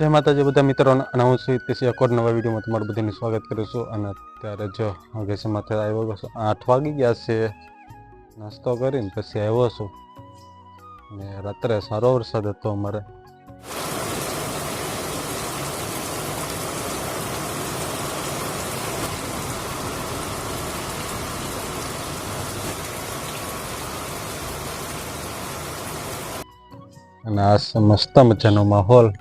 જય માતાજી, બધા મિત્રોને અને હું છું તે અકોર નવા વિડીયોમાં તમારું બધાનું સ્વાગત કરું છું. અને અત્યારે જો હવે માથે આવ્યો છું આઠ વાગી ગયા છે. નાસ્તો કરીને પછી આવ્યો છું. ને રાત્રે સારો વરસાદ હતો અમારે. અને આ મસ્ત મજાનો માહોલ.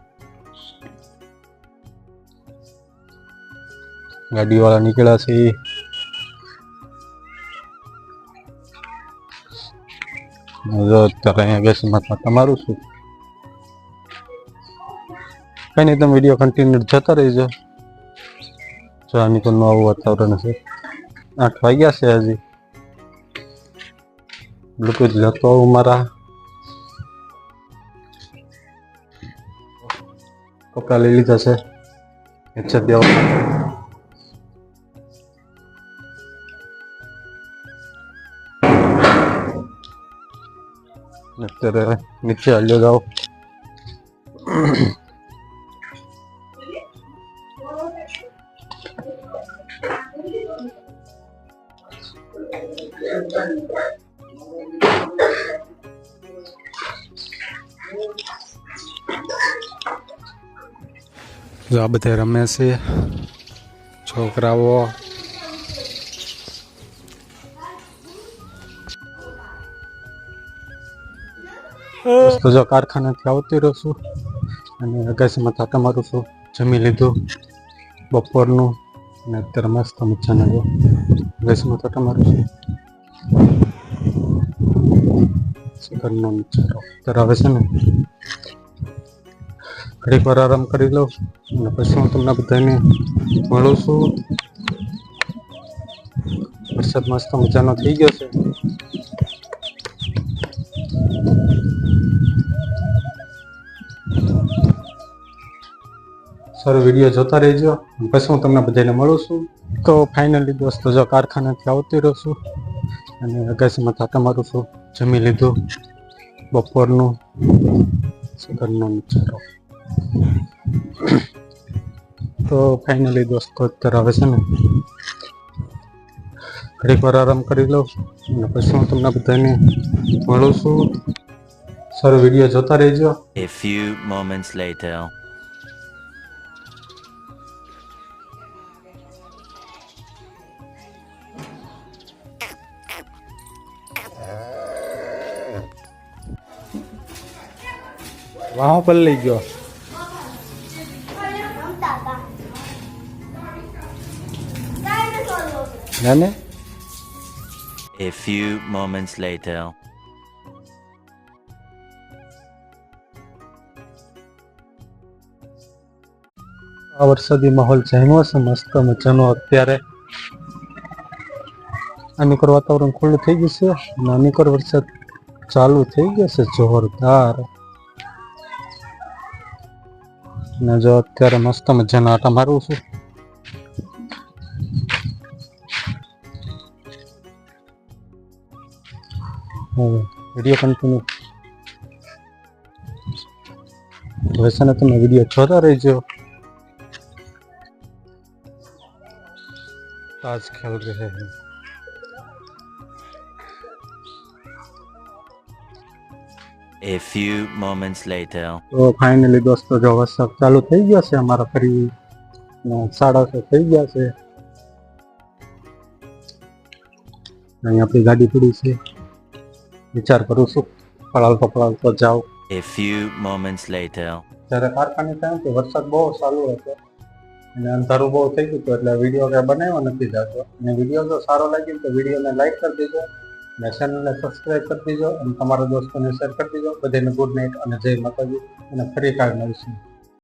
ગાડીવાળા નીકળ્યા છે. અહીંયા ગેસમાં તમારું શું? કઈ નહીં તમે વીડિયો કન્ટિન્યુ જતા રહીજો. જો આની કોઈ આવું વાતાવરણ છે. આઠ વાગ્યા છે હજી. બ્લુટૂથ જતો આવું મારા. કપડા લઈ લીધા છે. હેડસેટ દેવા અત્યારે નીચે હાલ્યો જાઓ જો આ બધા રમે છે. છોકરાઓ તો કારખાનાથી આવતી રહું છું અને અગાસીમાં થાતા મારું છું, જમી લીધું, બપોરનું અને અત્યારે મસ્ત મજાના જો અગાસીમાં થાતા મારું છું. ઘરનો અત્યારે આવે છે ને. ઘડીક વાર આરામ કરી લઉં અને પછી હું તમને બધાને મળું છું. વરસાદ મસ્ત મજાનો થઈ ગયો છે. સારો વીડિયો જોતા રહેજો. પછી હું તમને બધાને મળું છું. તો ફાઇનલી દોસ્તો, જો કારખાનાથી આવતી રહું છું અને અગાસીમાં થાતા મારું છું, જમી લીધું. બપોરનું ઘરનો નજારો. તો ફાઇનલી દોસ્તો, અત્યારે આવે છે ને ઘડીક વાર આરામ કરી લઉં અને પછી હું તમને બધાને મળું છું. સારો વીડિયો જોતા રહેજો. A few moments later. વાહ પર લઈ ગયો નાને A few moments later. આ વરસાદી માહોલ જામ્યો છે મસ્ત મજાનો અત્યારે. આનીકર વાતાવરણ ખુલ્લું થઈ ગયું છે. અને આનીકર વરસાદ ચાલુ થઈ ગયો છે જોરદાર. ને જો અત્યારે મસ્ત મજાના આટા મારું છું. વીડિયો કન્ટિન્યુ વૈસાને તમે વીડિયો જોતા રહેજો. તાજ ખેલ રહે. A few moments later. તો ફાઇનલી દોસ્તો જો વરસાદ ચાલુ થઈ ગયો છે અમારા ફરી સાડા છ થઈ ગયા છે. અહીં આપણી ગાડી પડી છે. વિચાર કરું છું પડાવતો પડાવતો જાઉં. A few moments later. જ્યારે કારખાને થાય કે વરસાદ બહુ ચાલુ હતો. અને અંધારું બહુ થઈ ગયું હતું એટલે વીડિયો કાંઈ બનાવ્યો નથી જાતો. અને વીડિયો જો સારો લાગ્યો તો વિડીયોને લાઈક કરી દેજો. અને ચેનલને સબસ્ક્રાઈબ કરી દીજો અને તમારા દોસ્તોને શેર કરી દીજો. બધાને ગુડ નાઇટ અને જય માતાજી. અને ફરી કાલ મળીશું.